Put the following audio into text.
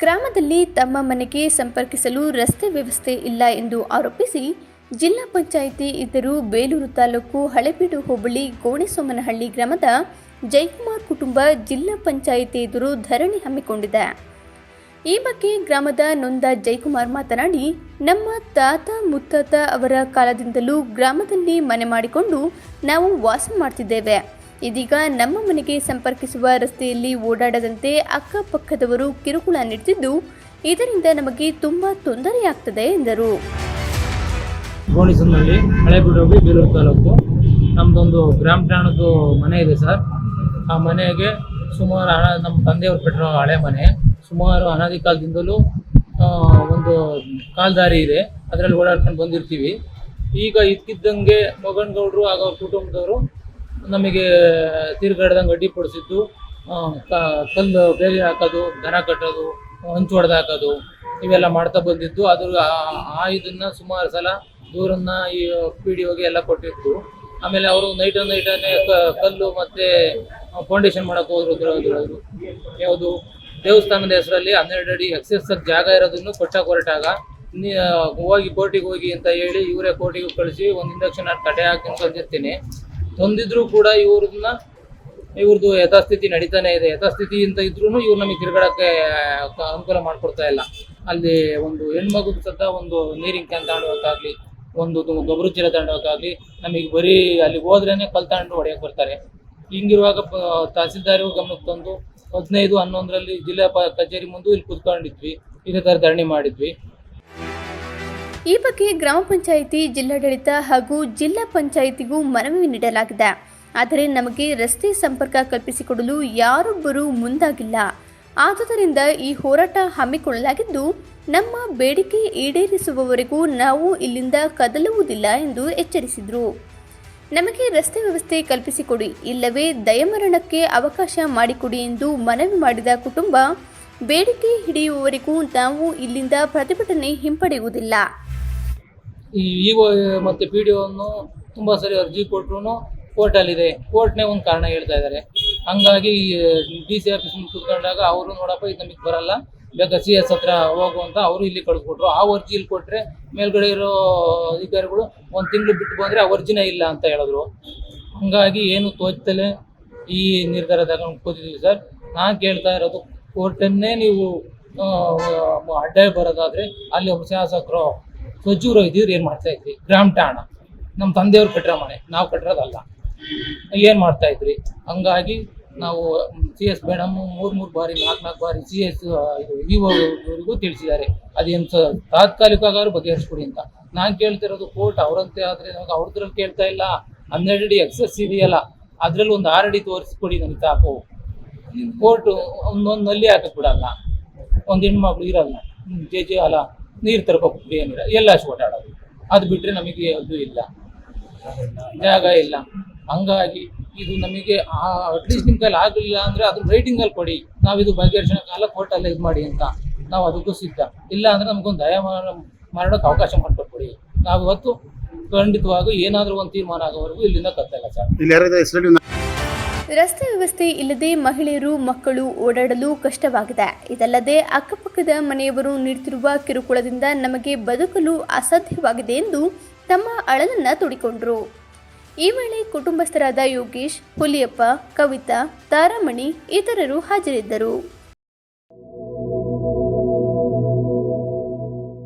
ಗ್ರಾಮದಲ್ಲಿ ತಮ್ಮ ಮನೆಗೆ ಸಂಪರ್ಕಿಸಲು ರಸ್ತೆ ವ್ಯವಸ್ಥೆ ಇಲ್ಲ ಎಂದು ಆರೋಪಿಸಿ ಜಿಲ್ಲಾ ಪಂಚಾಯಿತಿ ಇದ್ದರೂ ಬೇಲೂರು ತಾಲೂಕು ಹಳೆಬೀಡು ಹೋಬಳಿ ಗೋಣಿಸೋಮನಹಳ್ಳಿ ಗ್ರಾಮದ ಜಯಕುಮಾರ್ ಕುಟುಂಬ ಜಿಲ್ಲಾ ಪಂಚಾಯಿತಿ ಎದುರು ಧರಣಿ ಹಮ್ಮಿಕೊಂಡಿದೆ. ಈ ಬಗ್ಗೆ ಗ್ರಾಮದ ನೊಂದ ಜಯಕುಮಾರ್ ಮಾತನಾಡಿ, ನಮ್ಮ ತಾತ ಮುತ್ತಾತ ಅವರ ಕಾಲದಿಂದಲೂ ಗ್ರಾಮದಲ್ಲಿ ಮನೆ ಮಾಡಿಕೊಂಡು ನಾವು ವಾಸ ಮಾಡ್ತಿದ್ದೇವೆ. ಇದೀಗ ನಮ್ಮ ಮನೆಗೆ ಸಂಪರ್ಕಿಸುವ ರಸ್ತೆಯಲ್ಲಿ ಓಡಾಡದಂತೆ ಅಕ್ಕಪಕ್ಕದವರು ಕಿರುಕುಳ ನೀಡುತ್ತಿದ್ದು, ಇದರಿಂದ ನಮಗೆ ತುಂಬಾ ತೊಂದರೆಯಾಗ್ತದೆ ಎಂದರು. ಗೋಣಿಸಂದಲ್ಲಿ ಹಳೆಬಿಡೋಗಿ ಬೇಲೂರು ತಾಲೂಕು. ನಮ್ಮದೊಂದು ಗ್ರಾಮ ಠಾಣದ್ದು ಮನೆ ಇದೆ ಸರ್. ಆ ಮನೆಗೆ ಸುಮಾರು ಹಣ, ನಮ್ಮ ತಂದೆಯವರು ಕಟ್ಟಿರೋ ಹಳೆ ಮನೆ. ಸುಮಾರು ಅನಾದಿ ಕಾಲದಿಂದಲೂ ಒಂದು ಕಾಲ್ದಾರಿ ಇದೆ. ಅದರಲ್ಲಿ ಓಡಾಡ್ಕೊಂಡು ಬಂದಿರ್ತೀವಿ. ಈಗ ಇದ್ಕಿದ್ದಂಗೆ ಮಗನಗೌಡರು ಹಾಗೂ ಅವ್ರ ಕುಟುಂಬದವರು ನಮಗೆ ತಿರುಗಾಡ್ದಂಗೆ ಅಡ್ಡಿಪಡಿಸಿದ್ದು ಕಲ್ಲು ಬೇಲಿ ಹಾಕೋದು, ದನ ಕಟ್ಟೋದು, ಹಂಚು ಹೊಡೆದು ಹಾಕೋದು, ಇವೆಲ್ಲ ಮಾಡ್ತಾ ಬಂದಿದ್ದು. ಅದ್ರ ಆ- ಇದನ್ನ ಸುಮಾರು ಸಲ ದೂರನ್ನ ಈ ಪಿ ಡಿ ಹೋಗಿ ಎಲ್ಲ ಕೊಟ್ಟಿತ್ತು ಆಮೇಲೆ ಅವರು ನೈಟ್ ನೈಟನ್ನೇ ಕಲ್ಲು ಮತ್ತೆ ಫೌಂಡೇಶನ್ ಮಾಡಕ್ಕೆ ಹೋದ್ರು ಹೋದ್ರು ಯಾವುದು ದೇವಸ್ಥಾನದ ಹೆಸರಲ್ಲಿ ಹನ್ನೆರಡು ಅಡಿ ಎಕ್ಸೆಸ್ ಜಾಗ ಇರೋದನ್ನು ಕೊಟ್ಟಾಗ ಹೊರಟಾಗ ಹೋಗಿ ಕೋರ್ಟಿಗೆ ಹೋಗಿ ಅಂತ ಹೇಳಿ ಇವರೇ ಕೋರ್ಟಿಗೆ ಕಳಿಸಿ ಒಂದು ಇಂಡಕ್ಷನ್ ತಡೆ ಹಾಕಿ ತಂದಿರ್ತೀನಿ ತಂದಿದ್ರು ಕೂಡ ಇವ್ರನ್ನ ಇವ್ರದ್ದು ಯಥಾಸ್ಥಿತಿ ನಡೀತಾನೆ ಇದೆ. ಯಥಾಸ್ಥಿತಿ ಅಂತ ಇದ್ರೂ ಇವ್ರು ನಮಗೆ ತಿರುಗಾಡಕ್ಕೆ ಅನುಕೂಲ ಮಾಡ್ಕೊಡ್ತಾ ಇಲ್ಲ. ಅಲ್ಲಿ ಒಂದು ಹೆಣ್ಮಗು ಸದ್ದ ಒಂದು ನೀರಿನ ಕ್ಯಾನ್ ತಗೊಂಡೋಗಕ್ಕಾಗ್ಲಿ ಒಂದು ಗೊಬ್ಬರ ಚೀಲ ತಗೊಂಡೋಗಕ್ಕಾಗ್ಲಿ ನಮಗೆ ಬರೀ ಅಲ್ಲಿಗೆ ಹೋದ್ರೇನೆ ಕಲ್ ತಗೊಂಡು ಹೊಡೆಯಕ್ಕೆ ಬರ್ತಾರೆ. ಹಿಂಗಿರುವಾಗ ತಹಸೀಲ್ದಾರ್ ಗಮನಕ್ಕೆ ತಂದು ಹದಿನೈದು, ಹನ್ನೊಂದರಲ್ಲಿ ಜಿಲ್ಲಾ ಕಚೇರಿ ಮುಂದೆ ಇಲ್ಲಿ ಕುತ್ಕೊಂಡಿದ್ವಿ. ಇದೇ ಥರ ಧರಣಿ ಮಾಡಿದ್ವಿ. ಈ ಬಗ್ಗೆ ಗ್ರಾಮ ಪಂಚಾಯಿತಿ ಜಿಲ್ಲಾಡಳಿತ ಹಾಗೂ ಜಿಲ್ಲಾ ಪಂಚಾಯಿತಿಗೂ ಮನವಿ ನೀಡಲಾಗಿದೆ. ಆದರೆ ನಮಗೆ ರಸ್ತೆ ಸಂಪರ್ಕ ಕಲ್ಪಿಸಿಕೊಡಲು ಯಾರೊಬ್ಬರೂ ಮುಂದಾಗಿಲ್ಲ. ಆದುದರಿಂದ ಈ ಹೋರಾಟ ಹಮ್ಮಿಕೊಳ್ಳಲಾಗಿದ್ದು, ನಮ್ಮ ಬೇಡಿಕೆ ಈಡೇರಿಸುವವರೆಗೂ ನಾವು ಇಲ್ಲಿಂದ ಕದಲುವುದಿಲ್ಲ ಎಂದು ಎಚ್ಚರಿಸಿದರು. ನಮಗೆ ರಸ್ತೆ ವ್ಯವಸ್ಥೆ ಕಲ್ಪಿಸಿಕೊಡಿ, ಇಲ್ಲವೇ ದಯಮರಣಕ್ಕೆ ಅವಕಾಶ ಮಾಡಿಕೊಡಿ ಎಂದು ಮನವಿ ಮಾಡಿದ ಕುಟುಂಬ, ಬೇಡಿಕೆ ಹಿಡಿಯುವವರೆಗೂ ನಾವು ಇಲ್ಲಿಂದ ಪ್ರತಿಭಟನೆ ಹಿಂಪಡೆಯುವುದಿಲ್ಲ. ಈ ಇಒ ಮತ್ತೆ ಪಿ ಡಿ ಒನ್ನು ತುಂಬ ಸರಿ ಅರ್ಜಿ ಕೊಟ್ಟರು ಕೋರ್ಟಲ್ಲಿದೆ. ಕೋರ್ಟ್ನೇ ಒಂದು ಕಾರಣ ಹೇಳ್ತಾ ಇದ್ದಾರೆ ಹಂಗಾಗಿ ಡಿ ಸಿ ಆಫೀಸ್ ಕುತ್ಕೊಂಡಾಗ ಅವರು ನೋಡಪ್ಪ, ಇದು ನಮಗೆ ಬರಲ್ಲ. ಬೇಗ ಸಿ ಎಸ್ ಹತ್ರ ಹೋಗು ಅಂತ ಅವರು ಇಲ್ಲಿ ಕಳಿಸ್ಕೊಟ್ರು. ಆ ಅರ್ಜಿ ಇಲ್ಲಿ ಕೊಟ್ಟರೆ ಮೇಲ್ಗಡೆ ಇರೋ ಅಧಿಕಾರಿಗಳು ಒಂದು ತಿಂಗಳು ಬಿಟ್ಟು ಬಂದರೆ ಆ ಅರ್ಜಿನೇ ಇಲ್ಲ ಅಂತ ಹೇಳಿದ್ರು. ಹಂಗಾಗಿ ಏನು ತೋಚ್ತಲೇ ಈ ನಿರ್ಧಾರ ತಗೊಂಡು ಕೂತಿದ್ದೀವಿ ಸರ್. ನಾನು ಕೇಳ್ತಾ ಇರೋದು, ಕೋರ್ಟನ್ನೇ ನೀವು ಅಡ್ಡ ಬರೋದಾದ್ರೆ ಅಲ್ಲಿ ಒಬ್ಬ ಶಾಸಕರು ಸಚಿವರು ಇದ್ದಿದ್ರೆ ಏನು ಮಾಡ್ತಾ ಇದ್ರಿ? ಗ್ರಾಮ ಠಾಣ. ನಮ್ಮ ತಂದೆಯವ್ರು ಕಟ್ಟಿರೋ ಮನೆ, ನಾವು ಕಟ್ಟಿರೋದಲ್ಲ ಏನು ಮಾಡ್ತಾ ಇದ್ರಿ? ಹಂಗಾಗಿ ನಾವು ಸಿ ಎಸ್ ಮೇಡಮ್ ಮೂರು ಮೂರು ಬಾರಿ ನಾಲ್ಕು ನಾಲ್ಕು ಬಾರಿ ಸಿ ಎಸ್ ಇದು ವಿ ಅವರಿಗೂ ತಿಳಿಸಿದ್ದಾರೆ. ಅದೇನು ಸ ಬಗೆಹರಿಸ್ಕೊಡಿ ಅಂತ. ನಾನು ಕೇಳ್ತಿರೋದು ಕೋರ್ಟ್ ಅವರಂತೆ ಆದರೆ ನಮಗೆ ಅವ್ರದ್ರಲ್ಲಿ ಕೇಳ್ತಾ ಇಲ್ಲ. ಹನ್ನೆರಡು ಅಡಿ ಎಕ್ಸಸ್ ಇದೆಯಲ್ಲ, ಅದರಲ್ಲಿ ಒಂದು ಆರು ಅಡಿ ತೋರಿಸ್ಕೊಡಿ ನನಗೆ ಸಾಕು. ಕೋರ್ಟು ಒಂದೊಂದು ನಲ್ಲಿ ಹಾಕಕ್ ಬಿಡಲ್ಲ. ಒಂದು ಹೆಣ್ಮಕ್ಳು ಇರಲ್ಲ. ಜೆ ಜೆ, ಅಲ್ಲ. ನೀರು ತರಬೇಕು ಏನಿಲ್ಲ. ಎಲ್ಲ ಅಷ್ಟು ಓಡಾಡೋದು ಅದು ಬಿಟ್ಟರೆ ನಮಗೆ ಅದು ಇಲ್ಲ. ಜಾಗ ಇಲ್ಲ. ಹಂಗಾಗಿ ಇದು ನಮಗೆ ಅಟ್ಲೀಸ್ಟ್ ನಿಮ್ಮ ಕೈಲಿ ಆಗಲಿಲ್ಲ ಅಂದರೆ ಅದ್ರ ರೈಟಿಂಗಲ್ಲಿ ಕೊಡಿ. ನಾವು ಇದು ಕಾಲ ಕೋರ್ಟಲ್ಲಿ ಇದು ಮಾಡಿ ಅಂತ. ನಾವು ಅದಕ್ಕೂ ಸಿದ್ಧ. ಇಲ್ಲ ಅಂದರೆ ನಮಗೊಂದು ದಯ ಮಾಡೋಕ್ಕೆ ಅವಕಾಶ ಮಾಡಿಕೊಟ್ಬಿಡಿ. ನಾವು ಇವತ್ತು ಖಂಡಿತವಾಗೂ ಏನಾದರೂ ಒಂದು ತೀರ್ಮಾನ ಆಗೋವರೆಗೂ ಇಲ್ಲಿಂದ ಕತ್ತಲ್ಲ ಸರ್ ರಸ್ತೆ ವ್ಯವಸ್ಥೆ ಇಲ್ಲದೆ ಮಹಿಳೆಯರು, ಮಕ್ಕಳು ಓಡಾಡಲು ಕಷ್ಟವಾಗಿದೆ. ಇದಲ್ಲದೆ ಅಕ್ಕಪಕ್ಕದ ಮನೆಯವರು ನೀಡುತ್ತಿರುವ ಕಿರುಕುಳದಿಂದ ನಮಗೆ ಬದುಕಲು ಅಸಾಧ್ಯವಾಗಿದೆ ಎಂದು ತಮ್ಮ ಅಳಲನ್ನ ತುಡಿಕೊಂಡರು. ಈ ವೇಳೆ ಕುಟುಂಬಸ್ಥರಾದ ಯೋಗೇಶ್, ಹುಲಿಯಪ್ಪ, ಕವಿತಾ, ತಾರಾಮಣಿ ಇತರರು ಹಾಜರಿದ್ದರು.